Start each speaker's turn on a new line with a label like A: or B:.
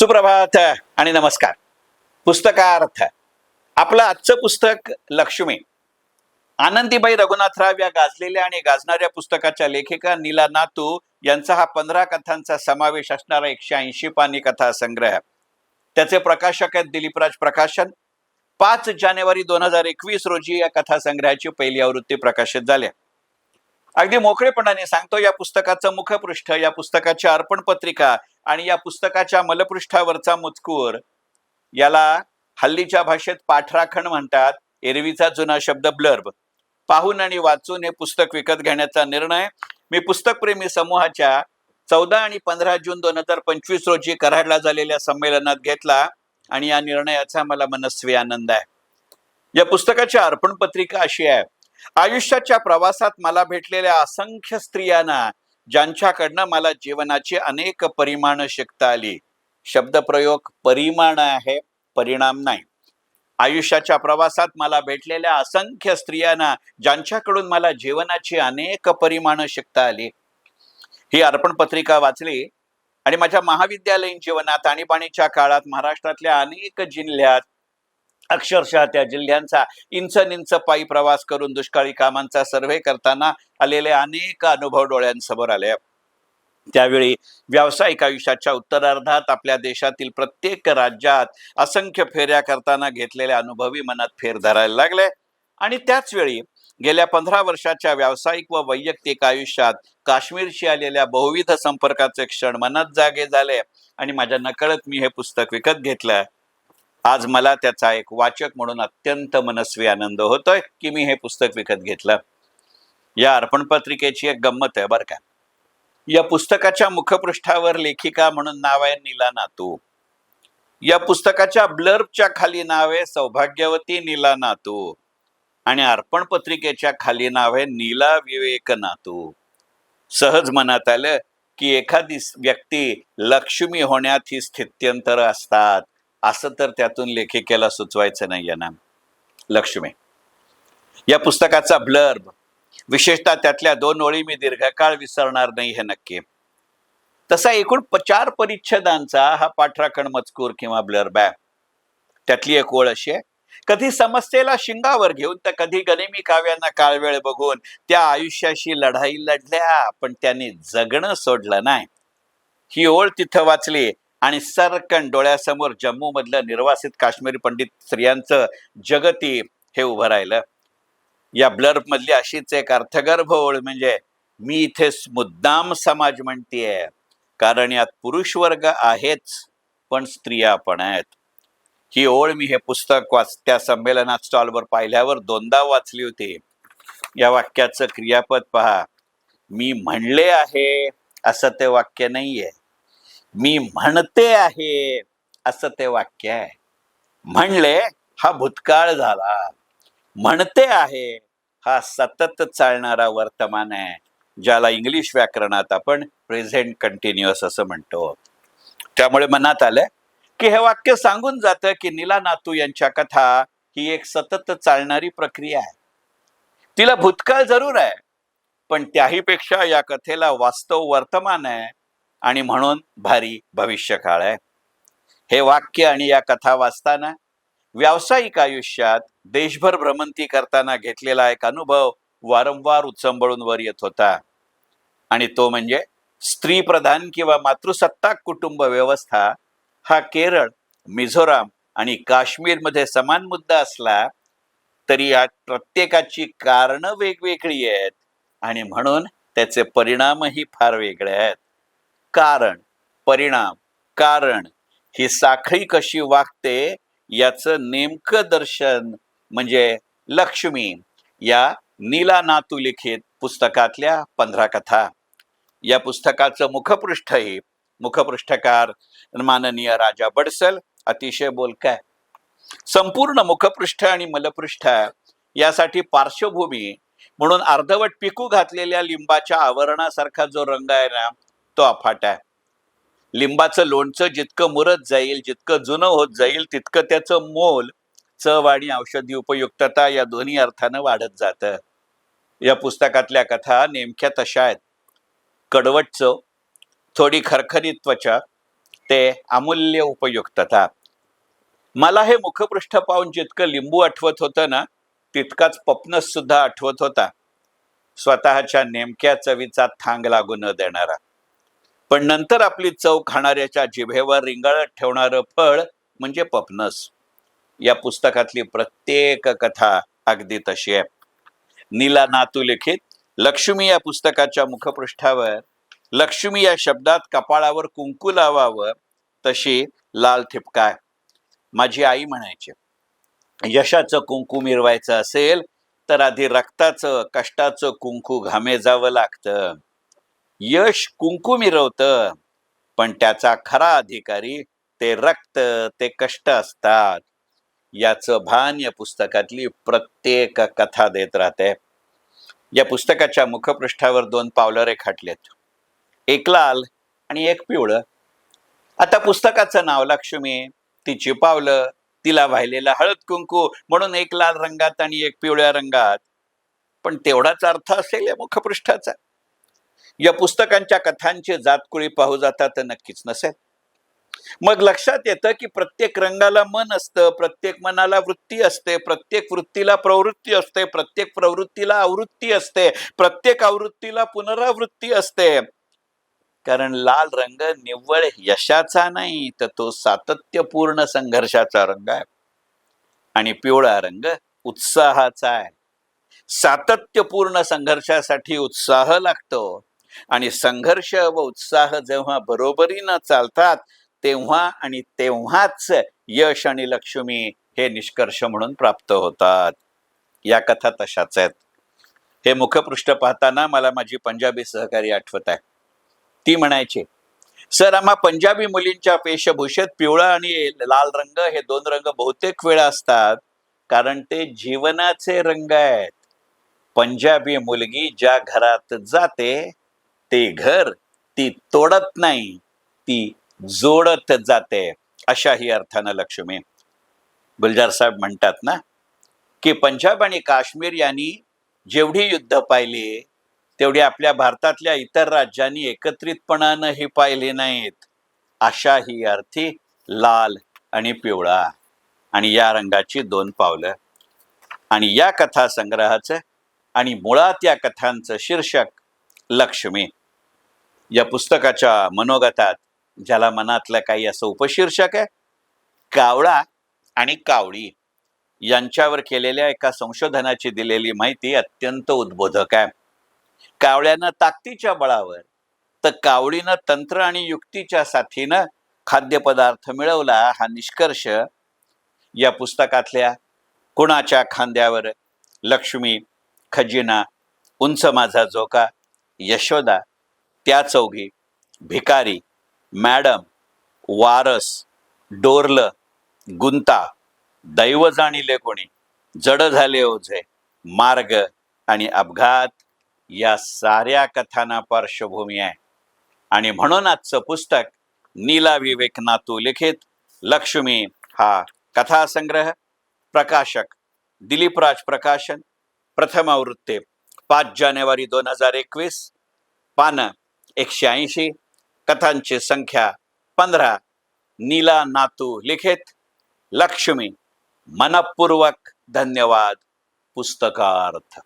A: सुप्रभात आणि नमस्कार. पुस्तकार्थ. आपलं आजचं पुस्तक लक्ष्मी. आनंदीबाई रघुनाथराव या गाजलेल्या आणि गाजणाऱ्या पुस्तकाच्या लेखिका नीला नातू यांचा हा पंधरा कथांचा समावेश असणारा एकशे ऐंशी पानी कथा संग्रह. त्याचे प्रकाशक आहेत दिलीपराज प्रकाशन. पाच जानेवारी दोन हजार एकवीस रोजी या कथा संग्रहाची पहिली आवृत्ती प्रकाशित झाल्या अगदी मोकळेपणाने सांगतो या पुस्तकाचं मुखपृष्ठ या पुस्तकाची अर्पण पत्रिका आणि या पुस्तकाच्या मलपृष्ठावरचा मजकूर याला हल्लीच्या भाषेत पाठराखण म्हणतात. एरवीचा जुना शब्द ब्लर्ब. पाहून आणि वाचून हे पुस्तक विकत घेण्याचा निर्णय मी पुस्तकप्रेमी समूहाच्या चौदा आणि पंधरा जून दोन हजार पंचवीस रोजी कराडला झालेल्या संमेलनात घेतला आणि या निर्णयाचा मला मनस्वी आनंद आहे. या पुस्तकाची अर्पण पत्रिका अशी आहे. आयुष्याच्या प्रवासात मला भेटलेल्या असंख्य स्त्रियांना ज्यांच्याकडनं मला जीवनाची अनेक परिमाण शिकता आली. शब्दप्रयोग परिमाण आहे परिणाम नाही. आयुष्याच्या प्रवासात मला भेटलेल्या असंख्य स्त्रियांना ज्यांच्याकडून मला जीवनाची अनेक परिमाणं शिकता आली. ही अर्पण पत्रिका वाचली आणि माझ्या महाविद्यालयीन जीवनात आणीबाणीच्या काळात महाराष्ट्रातल्या अनेक जिल्ह्यात अक्षरशः त्या जिल्ह्यांचा इंच पायी प्रवास करून दुष्काळी कामांचा सर्व्हे करताना आलेले अनेक अनुभव डोळ्यांसमोर आले. त्यावेळी व्यावसायिक आयुष्याच्या उत्तरार्धात आपल्या देशातील प्रत्येक राज्यात असंख्य फेऱ्या करताना घेतलेले अनुभवी मनात फेर धरायला लागले. आणि त्याच वेळी गेल्या पंधरा वर्षाच्या व्यावसायिक व वैयक्तिक आयुष्यात काश्मीरशी आलेल्या बहुविध संपर्काचे क्षण मनात जागे झाले आणि माझ्या नकळत मी हे पुस्तक विकत घेतलं. आज मला त्याचा एक वाचक म्हणून अत्यंत मनस्वी आनंद होतोय की मी हे पुस्तक विकत घेतलं. या अर्पण पत्रिकेची एक गंमत आहे बरं का. या पुस्तकाच्या मुखपृष्ठावर लेखिका म्हणून नाव आहे नीला नातू. या पुस्तकाच्या ब्लर्बच्या खाली नाव आहे सौभाग्यवती नीला नातू. आणि अर्पण पत्रिकेच्या खाली नाव आहे नीला विवेक नातू सहज मनात आलं की एखादी व्यक्ती लक्ष्मी होण्यात ही स्थित्यंतर असतात. असं तर त्यातून लेखिकेला सुचवायचं नाही ना. लक्ष्मी या पुस्तकाचा ब्लर्ब विशेषतः त्यातल्या दोन ओळी मी दीर्घकाळ विसरणार नाही हे नक्की. तसा एकूण चार परिच्छेदांचा हा पाठराखण मजकूर किंवा ब्लर्ब आहे. त्यातली एक ओळ अशी आहे कधी समस्येला शिंगावर घेऊन तर कधी गनिमी काव्यांना काळवेळ बघून त्या आयुष्याशी लढाई लढल्या पण त्यांनी जगणं सोडलं नाही. ही ओळ तिथं वाचली आणि सरकन डोळ्यासमोर जम्मू मधलं निर्वासित काश्मीरी पंडित स्त्रियांचं जगती हे उभं राहिलं. या ब्लर्ब मधली अशीच एक अर्थगर्भ ओळ म्हणजे मी इथे मुद्दाम समाज म्हणतीये. कारण यात पुरुष वर्ग आहेच पण स्त्रिया पण आहेत. ही ओळ मी हे पुस्तक वाच त्या संमेलनात स्टॉलवर पाहिल्यावर दोनदा वाचली होती. या वाक्याचं क्रियापद पहा. मी म्हणले आहे असं ते वाक्य नाहीये. मी म्हणते आहे असं ते वाक्य आहे. म्हणले हा भूतकाळ झाला. म्हणते आहे हा सतत चालणारा वर्तमान आहे ज्याला इंग्लिश व्याकरणात आपण प्रेझेंट कंटिन्युअस असं म्हणतो. त्यामुळे मनात आलं की हे वाक्य सांगून जातं की नीला नातू यांच्या कथा ही एक सतत चालणारी प्रक्रिया आहे. तिला भूतकाळ जरूर आहे पण त्याहीपेक्षा या कथेला वास्तव वर्तमान आहे आणि म्हणून भारी भविष्यकाळ आहे. हे वाक्य आणि या कथा वाचताना व्यावसायिक आयुष्यात देशभर भ्रमंती करताना घेतलेला एक अनुभव वारंवार उचंबळून वर येत होता. आणि तो म्हणजे स्त्री प्रधान किंवा मातृसत्ताक कुटुंब व्यवस्था हा केरळ मिझोराम आणि काश्मीरमध्ये समान मुद्दा असला तरी या प्रत्येकाची कारणं वेगवेगळी आहेत आणि म्हणून त्याचे परिणामही फार वेगळे आहेत. कारण परिणाम कारण ही साखळी कशी वागते याचं नेमकं दर्शन म्हणजे लक्ष्मी या नीला नातू लिखित पुस्तकातल्या पंधरा कथा. या पुस्तकाचं मुखपृष्ठही मुखपृष्ठकार माननीय राजा बडसल अतिशय बोलकाय संपूर्ण मुखपृष्ठ आणि मलपृष्ठ यासाठी पार्श्वभूमी म्हणून अर्धवट पिकू घातलेल्या लिंबाच्या आवरणासारखा जो रंग आहे ना तो अफाट आहे. लिंबाचं लोणचं जितकं मुरत जाईल जितकं जुनं होत जाईल तितकं त्याचं मोल चव आणि औषधी उपयुक्तता या दोन्ही अर्थानं वाढत जातं. या पुस्तकातल्या कथा नेमक्या तशा आहेत. कडवट चव थोडी खरखरीत त्वचा ते अमूल्य उपयुक्तता. मला हे मुखपृष्ठ पाहून जितकं लिंबू आठवत होतं ना तितकाच पपनस सुद्धा आठवत होता. स्वतःच्या नेमक्या चवीचा थांग लागू न देणारा. पण नंतर आपली चव खाणाऱ्याच्या जिभेवर रिंगाळत ठेवणारं फळ म्हणजे पपनस. या पुस्तकातली प्रत्येक कथा अगदी तशी आहे. नीला नातू लिखित लक्ष्मी या पुस्तकाच्या मुखपृष्ठावर लक्ष्मी या शब्दात कपाळावर कुंकू लावावं तशी लाल ठिपका माझी आई म्हणायची यशाचं कुंकू मिरवायचं असेल तर आधी रक्ताचं कष्टाचं कुंकू घामे जावं लागतं. यश कुंकू मिरवतं पण त्याचा खरा अधिकारी ते रक्त ते कष्ट असतात. याचं भान या पुस्तकातली प्रत्येक कथा देत राहते. या पुस्तकाच्या मुखपृष्ठावर दोन पावलं रेखाटलेत एक लाल आणि एक पिवळं. आता पुस्तकाचं नाव लक्ष्मी तिची पावलं तिला वाहिलेला हळद कुंकू म्हणून एक लाल रंगात आणि एक पिवळ्या रंगात. पण तेवढाच अर्थ असेल या मुखपृष्ठाचा. या पुस्तकांच्या कथांची जातकुळी पाहू जाता तर नक्कीच नसेल. मग लक्षात येतं की प्रत्येक रंगाला मन असतं प्रत्येक मनाला वृत्ती असते प्रत्येक वृत्तीला प्रवृत्ती असते प्रत्येक प्रवृत्तीला आवृत्ती असते प्रत्येक आवृत्तीला पुनरावृत्ती असते. कारण लाल रंग निव्वळ यशाचा नाही तर तो सातत्यपूर्ण संघर्षाचा रंग आहे. आणि पिवळा रंग उत्साहाचा आहे. सातत्यपूर्ण संघर्षासाठी उत्साह लागतो. आणि संघर्ष व उत्साह जेव्हा बरोबरीनं चालतात तेव्हा आणि तेव्हाच यश आणि लक्ष्मी हे निष्कर्ष म्हणून प्राप्त होतात. या कथा तशाच आहेत. हे मुखपृष्ठ पाहताना मला माझी पंजाबी सहकारी आठवत आहे. ती म्हणायची सर आम्हा पंजाबी मुलींच्या वेशभूषेत पिवळा आणि लाल रंग हे दोन रंग बहुतेक वेळा असतात कारण ते जीवनाचे रंग आहेत. पंजाबी मुलगी ज्या घरात जाते ते घर ती तोडत नाही ती जोडत जाते अशाही अर्थानं लक्ष्मी. गुलजार साहेब म्हणतात ना की पंजाब आणि काश्मीर यांनी जेवढी युद्ध पाहिली तेवढी आपल्या भारतातल्या इतर राज्यांनी एकत्रितपणानं हे पाहिले नाहीत. अशा ही अर्थी लाल आणि पिवळा आणि या रंगाची दोन पावलं. आणि या कथा संग्रहाचं आणि मुळात या कथांचं शीर्षक लक्ष्मी. या पुस्तकाच्या मनोगतात ज्याला मनातलं काही असं उपशीर्षक आहे कावळा आणि कावळी यांच्यावर केलेल्या एका संशोधनाची दिलेली माहिती अत्यंत उद्बोधक आहे. कावळ्यानं ताकदीच्या बळावर तर कावळीनं तंत्र आणि युक्तीच्या साथीनं खाद्यपदार्थ मिळवला हा निष्कर्ष या पुस्तकातल्या कुणाच्या खांद्यावर? लक्ष्मी खजिना उंच माझा जोका यशोदा त्या चौघी भिकारी मॅडम वारस डोरलं गुंता दैव जाणीले कोणी? जड झाले ओझे मार्ग आणि अपघात या साऱ्या कथांना पार्श्वभूमी आहे. आणि म्हणून आजचं पुस्तक नीला विवेक नातू लिखित लक्ष्मी हा कथासंग्रह प्रकाशक दिलीपराज प्रकाशन प्रथम आवृत्ते पाच जानेवारी दोन हजार एकवीस पानं एकशे ऐंशी कथांची संख्या पंधरा. नीला नातू लिखित लक्ष्मी मनपूर्वक धन्यवाद पुस्तकार्थ.